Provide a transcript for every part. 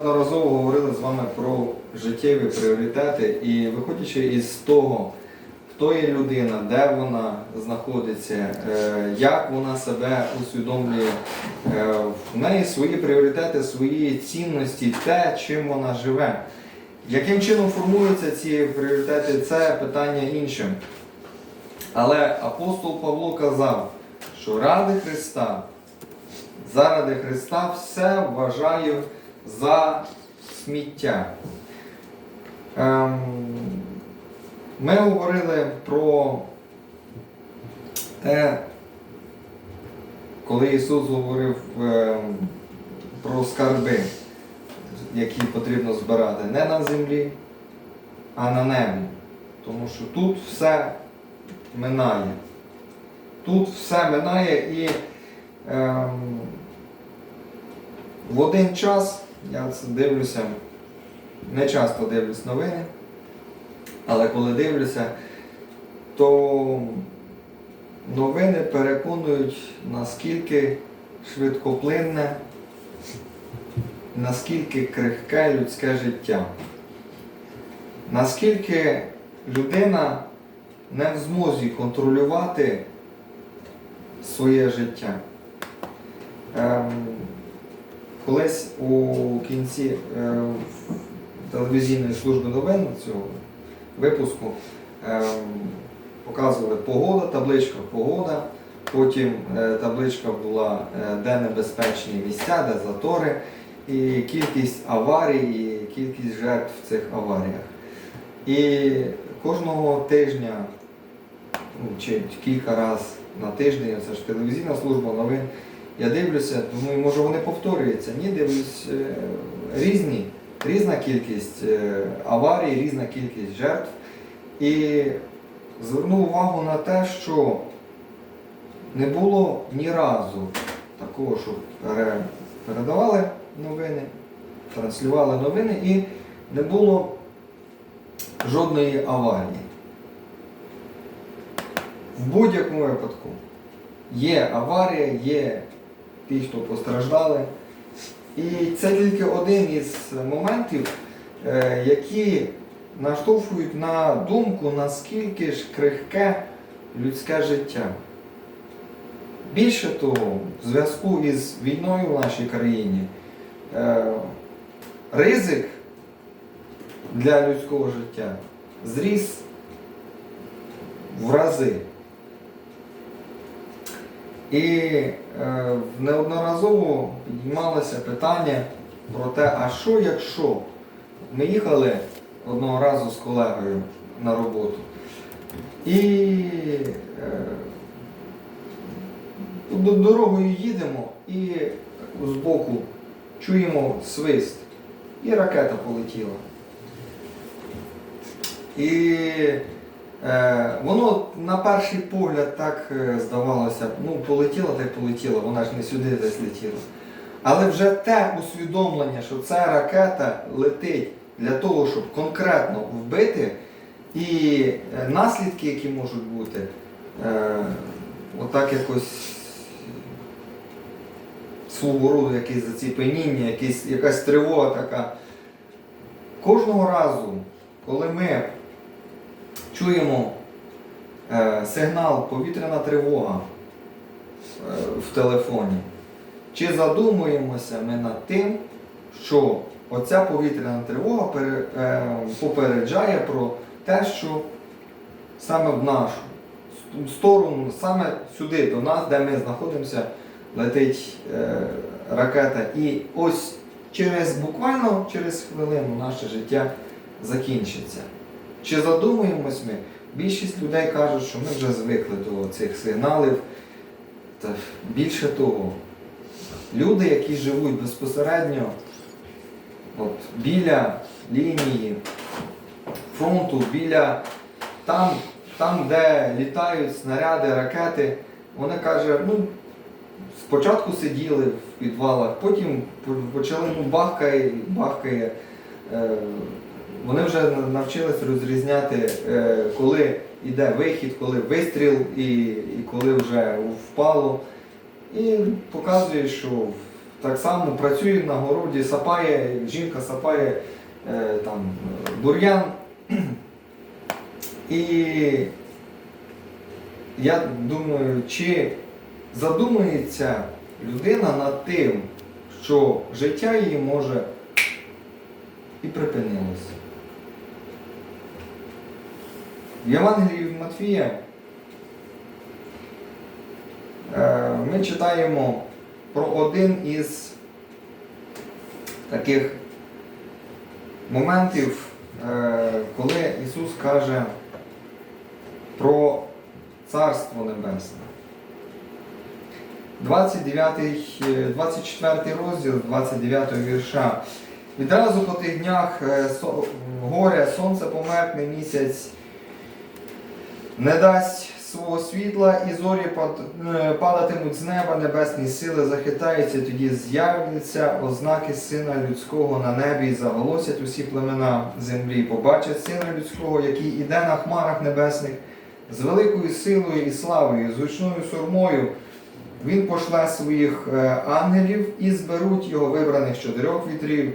Неодноразово говорили з вами про життєві пріоритети і виходячи із того, хто є людина, де вона знаходиться, е, як вона себе усвідомлює, е, в неї свої пріоритети, свої цінності, те, чим вона живе. Яким чином формуються ці пріоритети, це питання іншим. Але апостол Павло казав, що ради Христа, заради Христа все вважаю за сміття. Ем, ми говорили про те, коли Ісус говорив ем, про скарби, які потрібно збирати не на землі, а на небі. Тому що тут все минає. Тут все минає і ем, в один час я це дивлюся, не часто дивлюсь новини, але коли дивлюся, то новини переконують, наскільки швидкоплинне, наскільки крихке людське життя. Наскільки людина не в змозі контролювати своє життя. Ем, колись у кінці е, телевізійної служби новин цього випуску ем, показували погода, табличка погода, потім е, табличка була е, де небезпечні місця, де затори, і кількість аварій, і кількість жертв в цих аваріях. І кожного тижня, ну, чи кілька разів на тиждень, це ж телевізійна служба новин, я дивлюся, думаю, може вони повторюються. Ні, дивлюсь е, різні, різна кількість е, аварій, різна кількість жертв. І звернув увагу на те, що не було ні разу такого, пере- передавали новини, транслювали новини і не було жодної аварії. В будь-якому випадку є аварія, є ті, хто постраждали. І це тільки один із моментів, е, які наштовхують на думку, наскільки ж крихке людське життя. Більше того, в зв'язку із війною в нашій країні е, ризик для людського життя зріс в рази. І е, неодноразово підіймалося питання про те, а що якщо ми їхали одного разу з колегою на роботу. І е, до- дорогою їдемо і збоку чуємо свист, і ракета полетіла. І воно на перший погляд так е, здавалося, ну полетіла та й полетіла, вона ж не сюди десь летіла. Але вже те усвідомлення, що ця ракета летить для того, щоб конкретно вбити, і е, наслідки, які можуть бути, е, отак якось свого роду якесь заціпеніння, якась тривога така. Кожного разу, коли ми чуємо е, сигнал повітряна тривога е, в телефоні, чи задумуємося ми над тим, що оця повітряна тривога е, попереджає про те, що саме в нашу сторону, саме сюди, до нас, де ми знаходимося, летить ракета. І ось через буквально через хвилину наше життя закінчиться. Чи задумуємось ми? Більшість людей кажуть, що ми вже звикли до цих сигналів. Та більше того, люди, які живуть безпосередньо от, біля лінії фронту, біля там, там, де літають снаряди, ракети, вони кажуть, ну, спочатку сиділи в підвалах, потім почали ну, бахкає, бахкає. Е, вони вже навчились розрізняти, е, коли йде вихід, коли вистріл і, і коли вже впало. І показує, що так само працює на городі, сапає, жінка сапає е, там, бур'ян. І я думаю, чи задумується людина над тим, що життя її може і припинилося. В Євангелії від Матфія е, ми читаємо про один із таких моментів, е, коли Ісус каже про Царство Небесне. 29, е, 24 розділ 29 вірша. Відразу по тих днях горя, сонце померкне місяць, не дасть свого світла, і зорі е, падатимуть з неба, небесні сили захитаються, тоді з'являться ознаки Сина Людського на небі, і заголосять усі племена землі, побачать Сина Людського, який іде на хмарах небесних, з великою силою і славою, з гучною сурмою. Він пошле своїх е, ангелів і зберуть його вибраних чотирьох вітрів,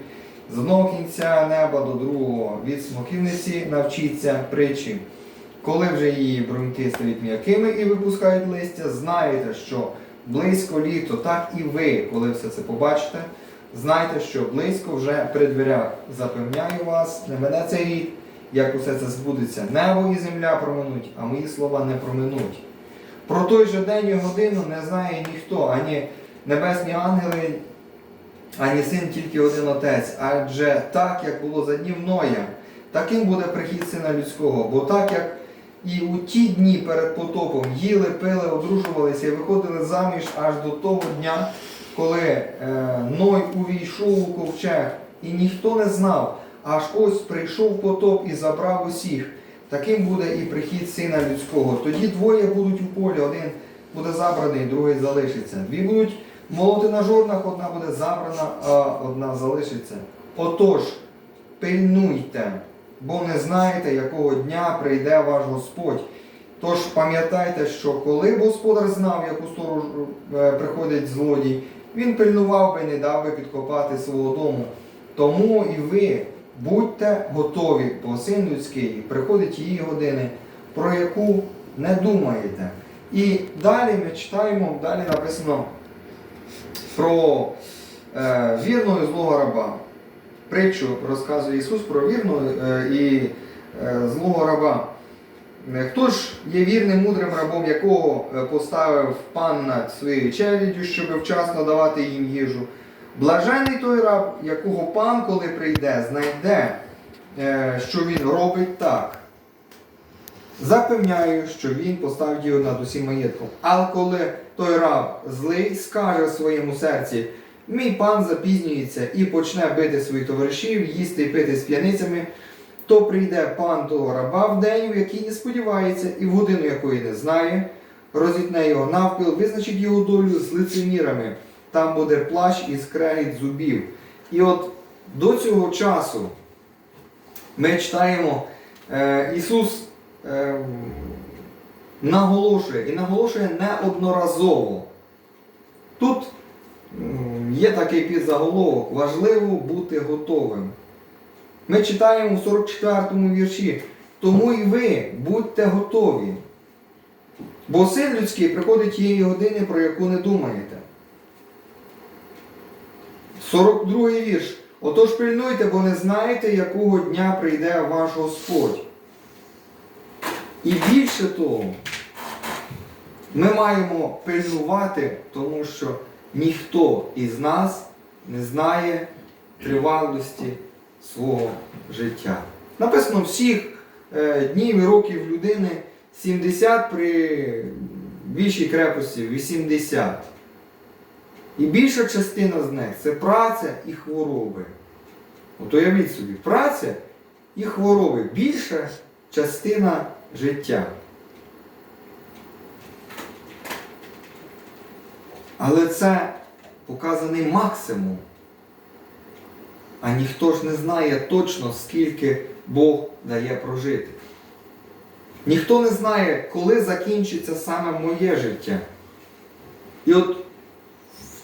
з одного кінця неба до другого. Від смоківниці навчіться притчі. Коли вже її бруньки стають м'якими і випускають листя, знаєте, що близько літо, так і ви, коли все це побачите, знайте, що близько вже при дверях. Запевняю вас, не мене цей рік, як усе це збудеться. Небо і земля проминуть, а мої слова не проминуть. Про той же день і годину не знає ніхто, ані небесні ангели, ані син тільки один отець. Адже так, як було за днів Ноя, таким буде прихід сина людського. Бо так як і у ті дні перед потопом їли, пили, одружувалися і виходили заміж аж до того дня, коли е, Ной увійшов у ковчег, і ніхто не знав, аж ось прийшов потоп і забрав усіх. Таким буде і прихід сина людського. Тоді двоє будуть у полі, один буде забраний, другий залишиться. Дві будуть молоти на жорнах, одна буде забрана, а одна залишиться. Отож, пильнуйте, бо не знаєте, якого дня прийде ваш Господь. Тож пам'ятайте, що коли б господар знав, яку сторону е, приходить злодій, він пильнував би не дав би підкопати свого дому. Тому і ви будьте готові, бо син людський приходить її години, про яку не думаєте. І далі ми читаємо, далі написано про е, вірного і злого раба. Притчу розказує Ісус про вірного е, і е, злого раба. Е, Хто ж є вірним мудрим рабом, якого поставив пан над своєю челяддю, щоб вчасно давати їм їжу? Блажений той раб, якого пан, коли прийде, знайде, що він робить так. Запевняю, що він поставить його над усім маєтком. Але коли той раб злий скаже в своєму серці, мій пан запізнюється і почне бити своїх товаришів, їсти і пити з п'яницями, то прийде пан того раба в день, в який не сподівається, і в годину якої не знає, розітне його навпіл, визначить його долю з лицемірами. Там буде плащ і скрегіт зубів. І от до цього часу ми читаємо, е, Ісус е, наголошує і наголошує неодноразово. Тут є такий підзаголовок, важливо бути готовим. Ми читаємо у 44-му вірші, тому і ви будьте готові. Бо син людський приходить тієї години, про яку не думаєте. 42 вірш. Отож пильнуйте, бо не знаєте, якого дня прийде ваш Господь. І більше того, ми маємо пильнувати, тому що ніхто із нас не знає тривалості свого життя. Написано всіх е, днів і років людини 70 при більшій крепості 80. І більша частина з них це праця і хвороби. От уявіть собі, праця і хвороби більша частина життя. Але це показаний максимум. А ніхто ж не знає точно, скільки Бог дає прожити. Ніхто не знає, коли закінчиться саме моє життя. І от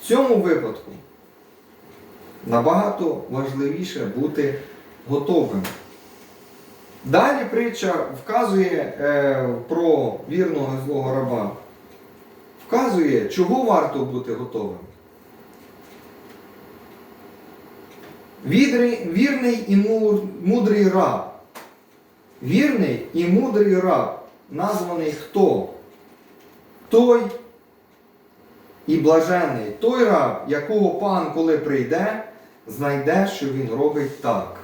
в цьому випадку Набагато важливіше бути готовим. Далі притча вказує е, про вірного і злого раба. Вказує, чого варто бути готовим. Вірний, і мудрий раб. Вірний і мудрий раб названий хто? Той і блажений, той раб, якого пан, коли прийде, знайде, що він робить так.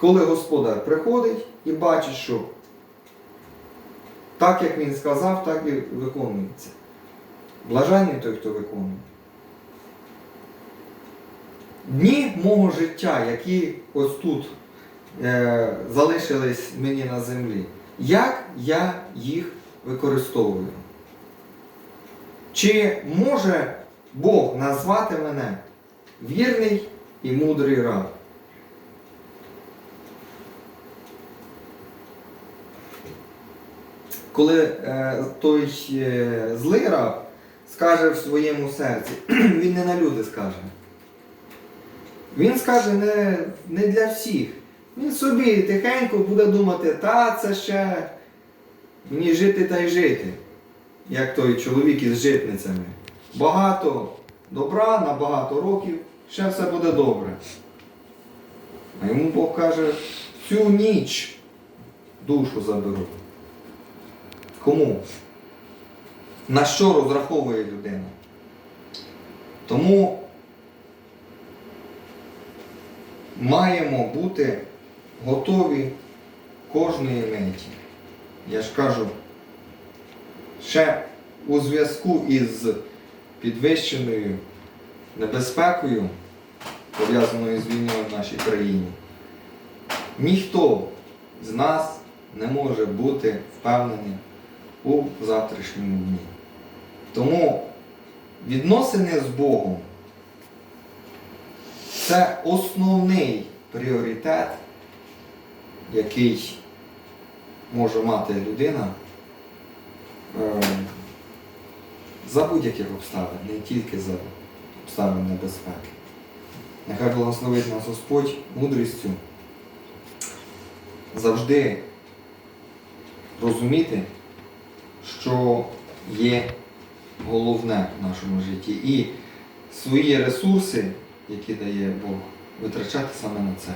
Коли господар приходить і бачить, що так, як він сказав, так і виконується. Блаженний той, хто виконує. Дні мого життя, які ось тут е, залишились мені на землі, як я їх використовую? Чи може Бог назвати мене вірний і мудрий раб? Коли е, той е, злий раб скаже в своєму серці, він не на люди скаже. Він скаже не, не для всіх. Він собі тихенько буде думати, та це ще мені жити та й жити, як той чоловік із житницями. Багато добра на багато років, ще все буде добре. А йому Бог каже, цю ніч душу заберу. Кому? На що розраховує людина? Тому маємо бути готові кожної миті. Я ж кажу, ще у зв'язку із підвищеною небезпекою, пов'язаною з війною в нашій країні, ніхто з нас не може бути впевнений у завтрашньому дні. Тому відносини з Богом це основний пріоритет, який може мати людина е, за будь-яких обставин, не тільки за обставин небезпеки. Нехай благословить нас Господь мудрістю завжди розуміти, що є головне в нашому житті. І свої ресурси, які дає Бог, витрачати саме на це.